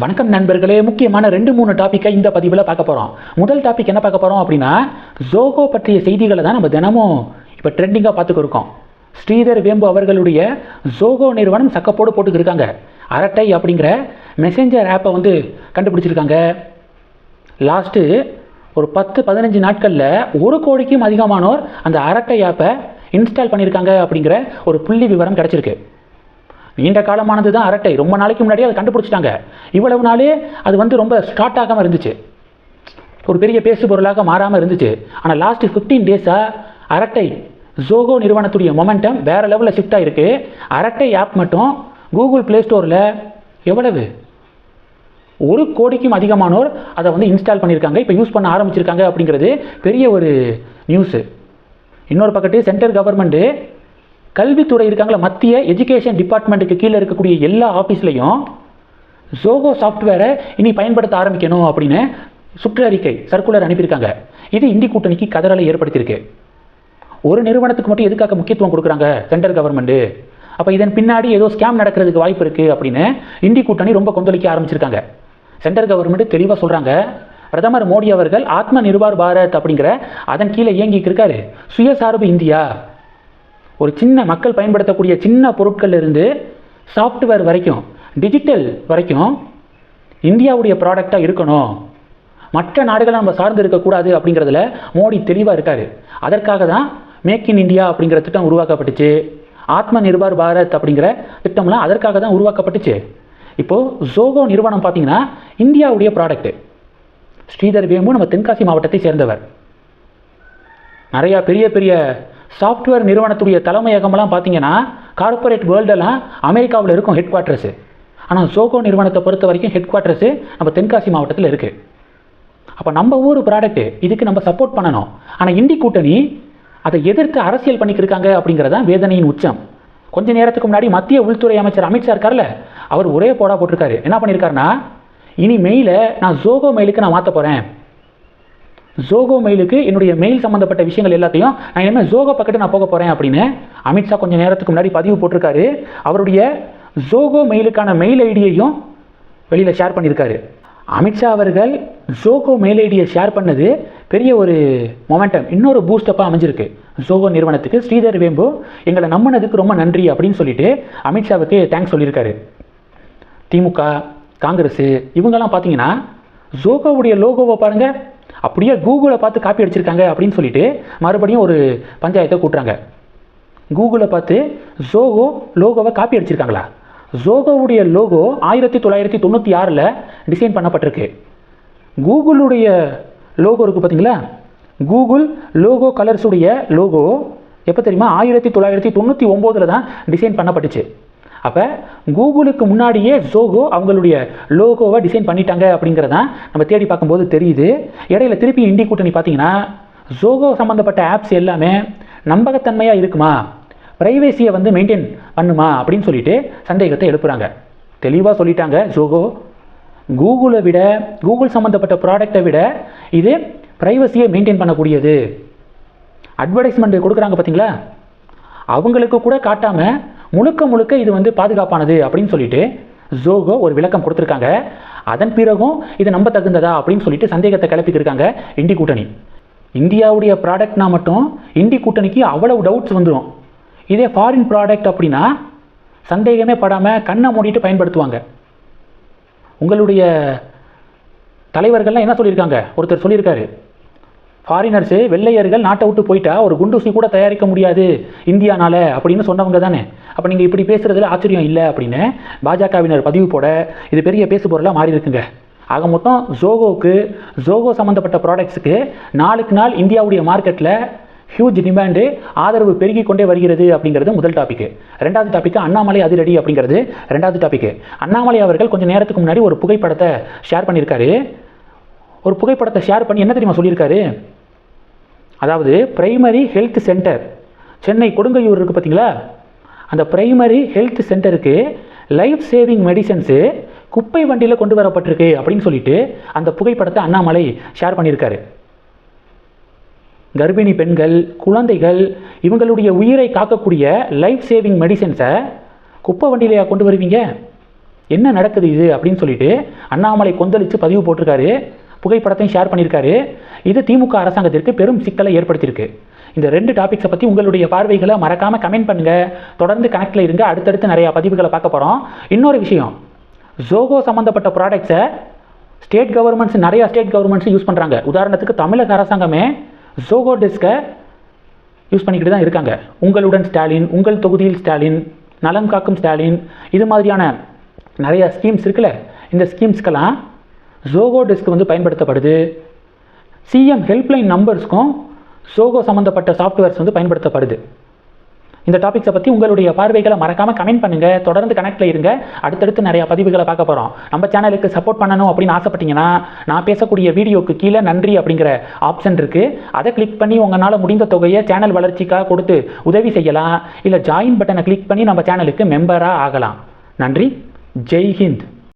வணக்கம் நண்பர்களே முக்கியமான ரெண்டு மூணு டாப்பிக்கை இந்த பதிவில் பார்க்க போகிறோம் முதல் டாபிக் என்ன பார்க்க போகிறோம் அப்படின்னா ஜோகோ பற்றிய செய்திகளை தான் நம்ம தினமும் இப்போ ட்ரெண்டிங்காக பார்த்துக்கிருக்கோம் ஸ்ரீதர் வேம்பு அவர்களுடைய ஜோகோ நிறுவனம் சக்கப்போடு போட்டுக்கிருக்காங்க அரட்டை அப்படிங்கிற மெசேஞ்சர் ஆப்பை வந்து கண்டுபிடிச்சிருக்காங்க. லாஸ்ட்டு ஒரு பத்து பதினஞ்சு நாட்களில் ஒரு கோடிக்கும் அதிகமானோர் அந்த அரட்டை ஆப்பை இன்ஸ்டால் பண்ணியிருக்காங்க அப்படிங்கிற ஒரு புள்ளி விவரம் கிடச்சிருக்கு. நீண்ட காலமானது தான் அரட்டை. ரொம்ப நாளைக்கு முன்னாடியே அதை கண்டுபிடிச்சிட்டாங்க. இவ்வளவு நாளே அது வந்து ரொம்ப ஸ்டார்ட் ஆகாமல் இருந்துச்சு. ஒரு பெரிய பேசு பொருளாக மாறாமல் இருந்துச்சு. ஆனால் லாஸ்ட் ஃபிஃப்டீன் டேஸாக அரட்டை ஜோகோ நிறுவனத்துடைய மொமெண்டம் வேறு லெவலில் ஷிஃப்ட் ஆகிருக்கு அரட்டை ஆப் மட்டும் கூகுள் ப்ளே ஸ்டோரில் எவ்வளவு? ஒரு கோடிக்கும் அதிகமானோர் அதை வந்து இன்ஸ்டால் பண்ணியிருக்காங்க. இப்போ யூஸ் பண்ண ஆரம்பிச்சிருக்காங்க அப்படிங்கிறது பெரிய ஒரு நியூஸு இன்னொரு பக்கத்து சென்ட்ரல் கவர்மெண்ட்டு கல்வித்துறை இருக்காங்களா மத்திய எஜுகேஷன் டிபார்ட்மெண்ட்டுக்கு கீழே இருக்கக்கூடிய எல்லா ஆஃபீஸ்லையும் ஜோகோ சாஃப்ட்வேரை இனி பயன்படுத்த ஆரம்பிக்கணும் அப்படின்னு சுற்றறிக்கை சர்க்குலர் அனுப்பியிருக்காங்க. இது இந்தி கூட்டணிக்கு கதறலை ஏற்படுத்தியிருக்கு. ஒரு நிறுவனத்துக்கு மட்டும் எதுக்காக முக்கியத்துவம் கொடுக்குறாங்க சென்ட்ரல் கவர்மெண்ட்டு அப்போ இதன் பின்னாடி ஏதோ ஸ்கேம் நடக்கிறதுக்கு வாய்ப்பு இருக்குது அப்படின்னு இந்தி கூட்டணி ரொம்ப கொந்தளிக்க ஆரம்பிச்சிருக்காங்க. சென்ட்ரல் கவர்மெண்ட் தெளிவாக சொல்கிறாங்க பிரதமர் மோடி அவர்கள் ஆத்ம நிர்பார் பாரத் அப்படிங்கிற அதன் கீழே இயங்கிக்கிருக்காரு இருக்காரு. சுயசார்பு இந்தியா. ஒரு சின்ன மக்கள் பயன்படுத்தக்கூடிய சின்ன பொருட்கள்லேருந்து சாஃப்ட்வேர் வரைக்கும் டிஜிட்டல் வரைக்கும் இந்தியாவுடைய ப்ராடக்டாக இருக்கணும். மற்ற நாடுகளை நம்ம சார்ந்து இருக்கக்கூடாது அப்படிங்கிறதுல மோடி தெளிவாக இருக்கார். அதற்காக தான் மேக் இன் இந்தியா அப்படிங்கிற திட்டம் உருவாக்கப்பட்டுச்சு. ஆத்ம நிர்பார் பாரத் அப்படிங்கிற திட்டம்லாம் அதற்காக தான் உருவாக்கப்பட்டுச்சு. இப்போது ஜோகோ நிறுவனம் பார்த்தீங்கன்னா இந்தியாவுடைய ப்ராடக்ட்டு ஸ்ரீதர் வேம்பு நம்ம தென்காசி மாவட்டத்தை சேர்ந்தவர். நிறையா பெரிய பெரிய சாஃப்ட்வேர் நிறுவனத்துடைய தலைமையகமெல்லாம் பார்த்தீங்கன்னா கார்ப்பரேட் வேர்ல்டெல்லாம் அமெரிக்காவில் இருக்கும் ஹெட் குவார்ட்டர்ஸு ஆனால் ஜோகோ நிறுவனத்தை பொறுத்த வரைக்கும் ஹெட் குவார்ட்டர்ஸு நம்ம தென்காசி மாவட்டத்தில் இருக்குது அப்போ நம்ம ஊர் ப்ராடக்ட்டு இதுக்கு நம்ம சப்போர்ட் பண்ணணும். ஆனால் இந்தி கூட்டணி அதை எதிர்த்து அரசியல் பண்ணிக்கிருக்காங்க அப்படிங்கிறதான் வேதனையின் உச்சம். கொஞ்ச நேரத்துக்கு முன்னாடி மத்திய உள்துறை அமைச்சர் அமித்ஷா இருக்கார்ல அவர் ஒரே போடா போட்டிருக்காரு. என்ன பண்ணியிருக்காருன்னா இனி மெயிலை நான் ஜோகோ மெயிலுக்கு நான் மாற்ற போகிறேன் ஜோகோ மெயிலுக்கு என்னுடைய மெயில் சம்மந்தப்பட்ட விஷயங்கள் எல்லாத்தையும் நான் இனிமேல் ஜோகோ பக்கத்து நான் போக போகிறேன் அப்படின்னு அமித்ஷா கொஞ்சம் நேரத்துக்கு முன்னாடி பதிவு போட்டிருக்காரு. அவருடைய ஜோகோ மெயிலுக்கான மெயில் ஐடியையும் வெளியில் ஷேர் பண்ணியிருக்காரு. அமித்ஷா அவர்கள் ஜோகோ மெயில் ஐடியை ஷேர் பண்ணது பெரிய ஒரு மொமெண்டம் இன்னொரு பூஸ்டப்பாக அமைஞ்சிருக்கு. ஜோகோ நிறுவனத்துக்கு ஸ்ரீதர் வேம்பு எங்களை நம்பினதுக்கு ரொம்ப நன்றி அப்படின்னு சொல்லிட்டு அமித்ஷாவுக்கு தேங்க்ஸ் சொல்லியிருக்காரு. திமுக காங்கிரஸ் இவங்கெல்லாம் பார்த்தீங்கன்னா ஜோகோவுடைய லோகோவை பாருங்கள் அப்படியே கூகுளை பார்த்து காப்பி அடிச்சிருக்காங்க அப்படின்னு சொல்லிட்டு மறுபடியும் ஒரு பஞ்சாயத்தை கூட்டுறாங்க. கூகுளை பார்த்து ஜோகோ லோகோவை காப்பி அடிச்சிருக்காங்களா? ஜோகோவுடைய லோகோ ஆயிரத்தி தொள்ளாயிரத்தி தொண்ணூற்றி ஆறில் டிசைன் பண்ணப்பட்டிருக்கு. கூகுளுடைய லோகோ இருக்குது பார்த்தீங்களா? கூகுள் லோகோ கலர்ஸுடைய லோகோ எப்போ தெரியுமா? ஆயிரத்தி தொள்ளாயிரத்தி தொண்ணூற்றி ஒம்போதில் தான் டிசைன் பண்ணப்பட்டுச்சு. அப்போ கூகுளுக்கு முன்னாடியே ஜோகோ அவங்களுடைய லோகோவை டிசைன் பண்ணிட்டாங்க அப்படிங்கிறதான் நம்ம தேடி பார்க்கும்போது தெரியுது. இடையில திருப்பி இண்டி கூட்டணி பார்த்தீங்கன்னா ஜோகோ சம்மந்தப்பட்ட ஆப்ஸ் எல்லாமே நம்பகத்தன்மையாக இருக்குமா? ப்ரைவேசியை வந்து மெயின்டைன் பண்ணுமா? அப்படின்னு சொல்லிட்டு சந்தேகத்தை எழுப்புகிறாங்க தெளிவாக சொல்லிட்டாங்க ஜோகோ கூகுளை விட கூகுள் சம்மந்தப்பட்ட ப்ராடக்டை விட இது ப்ரைவசியை மெயின்டைன் பண்ணக்கூடியது. அட்வர்டைஸ்மெண்ட் கொடுக்குறாங்க பார்த்தீங்களா? அவங்களுக்கு கூட காட்டாமல் முழுக்க முழுக்க இது வந்து பாதுகாப்பானது அப்படின்னு சொல்லிட்டு ஜோகோ ஒரு விளக்கம் கொடுத்துருக்காங்க. அதன் பிறகும் இது நம்ப தகுந்ததா அப்படின்னு சொல்லிட்டு சந்தேகத்தை கிளப்பிக்கிருக்காங்க இண்டி கூட்டணி. இந்தியாவுடைய ப்ராடக்ட்னா மட்டும் இண்டி கூட்டணிக்கு அவ்வளவு டவுட்ஸ் வந்துடும் இதே ஃபாரின் ப்ராடக்ட் அப்படின்னா சந்தேகமே படாமல் கண்ணை மூடிட்டு பயன்படுத்துவாங்க. உங்களுடைய தலைவர்கள்லாம் என்ன சொல்லியிருக்காங்க? ஒருத்தர் சொல்லியிருக்காரு. ஃபாரினர்ஸு வெள்ளையர்கள் நாட்டை விட்டு போயிட்டா ஒரு குண்டூசி கூட தயாரிக்க முடியாது. இந்தியானால் அப்படின்னு சொன்னவங்க தானே. அப்போ நீங்கள் இப்படி பேசுகிறதுல ஆச்சரியம் இல்லை அப்படின்னு பாஜகவினர் பதிவு போட இது பெரிய பேசு பொருளாக மாறி இருக்குங்க. ஆக மொத்தம் ஜோகோவுக்கு ஜோகோ சம்மந்தப்பட்ட ப்ராடக்ட்ஸுக்கு நாளுக்கு நாள் இந்தியாவுடைய மார்க்கெட்டில் ஹியூஜ் டிமாண்டு ஆதரவு பெருகி கொண்டே வருகிறது அப்படிங்கிறது முதல் டாபிக் ரெண்டாவது டாபிக் அண்ணாமலை அதிரடி அப்படிங்கிறது ரெண்டாவது டாபிக் அண்ணாமலை அவர்கள் கொஞ்சம் நேரத்துக்கு முன்னாடி ஒரு புகைப்படத்தை ஷேர் பண்ணியிருக்காரு. ஒரு புகைப்படத்தை ஷேர் பண்ணி என்ன தெரியுமா சொல்லியிருக்காரு? அதாவது primary health centre Chennai Kodungaiyur இருக்குது பார்த்தீங்களா அந்த பிரைமரி ஹெல்த் சென்டருக்கு லைஃப் சேவிங் மெடிசன்ஸு குப்பை வண்டியில் கொண்டு வரப்பட்டிருக்கு அப்படின்னு சொல்லிட்டு அந்த புகைப்படத்தை அண்ணாமலை ஷேர் பண்ணியிருக்காரு. கர்ப்பிணி பெண்கள் குழந்தைகள் இவங்களுடைய உயிரை காக்கக்கூடிய லைஃப் சேவிங் மெடிசன்ஸை குப்பை வண்டியிலையா கொண்டு வருவீங்க? என்ன நடக்குது இது? அப்படின்னு சொல்லிட்டு அண்ணாமலை கொந்தளித்து பதிவு போட்டிருக்காரு. புகைப்படத்தையும் ஷேர் பண்ணியிருக்காரு. இது திமுக அரசாங்கத்திற்கு பெரும் சிக்கலை ஏற்படுத்தியிருக்கு. இந்த ரெண்டு டாபிக்ஸை பற்றி உங்களுடைய பார்வைகளை மறக்காமல் கமெண்ட் பண்ணுங்கள் தொடர்ந்து கனெக்டில் இருங்க. அடுத்தடுத்து நிறையா பதிவுகளை பார்க்க போகிறோம் இன்னொரு விஷயம். ஜோகோ சம்மந்தப்பட்ட ப்ராடக்ட்ஸை ஸ்டேட் கவர்மெண்ட்ஸ் நிறையா ஸ்டேட் கவர்மெண்ட்ஸ் யூஸ் பண்ணுறாங்க உதாரணத்துக்கு தமிழக அரசாங்கமே ஜோகோ டெஸ்க்கை யூஸ் பண்ணிக்கிட்டு தான் இருக்காங்க. உங்களுடன் ஸ்டாலின் உங்கள் தொகுதியில் ஸ்டாலின் நலம் காக்கும் ஸ்டாலின் இது மாதிரியான நிறையா ஸ்கீம்ஸ் இருக்குல்ல. இந்த ஸ்கீம்ஸ்க்கெல்லாம் ஜோகோ டெஸ்க் வந்து பயன்படுத்தப்படுது. சிஎம் ஹெல்ப்லைன் நம்பர்ஸ்க்கும் ஜோகோ சம்மந்தப்பட்ட சாஃப்ட்வேர்ஸ் வந்து பயன்படுத்தப்படுது. இந்த டாபிக்ஸை பற்றி உங்களுடைய பார்வைகளை மறக்காமல் கமெண்ட் பண்ணுங்கள் தொடர்ந்து கனெக்டில் இருங்க. அடுத்தடுத்து நிறையா பதிவுகளை பார்க்க போகிறோம் நம்ம சேனலுக்கு சப்போர்ட் பண்ணணும் அப்படின்னு ஆசைப்பட்டீங்கன்னா நான் பேசக்கூடிய வீடியோக்கு கீழே நன்றி அப்படிங்கிற ஆப்ஷன் இருக்குது அதை கிளிக் பண்ணி உங்களால் முடிந்த தொகையை சேனல் வளர்ச்சிக்காக கொடுத்து உதவி செய்யலாம். இல்லை ஜாயின் பட்டனை கிளிக் பண்ணி நம்ம சேனலுக்கு மெம்பராக ஆகலாம். நன்றி. ஜெய் ஹிந்த்.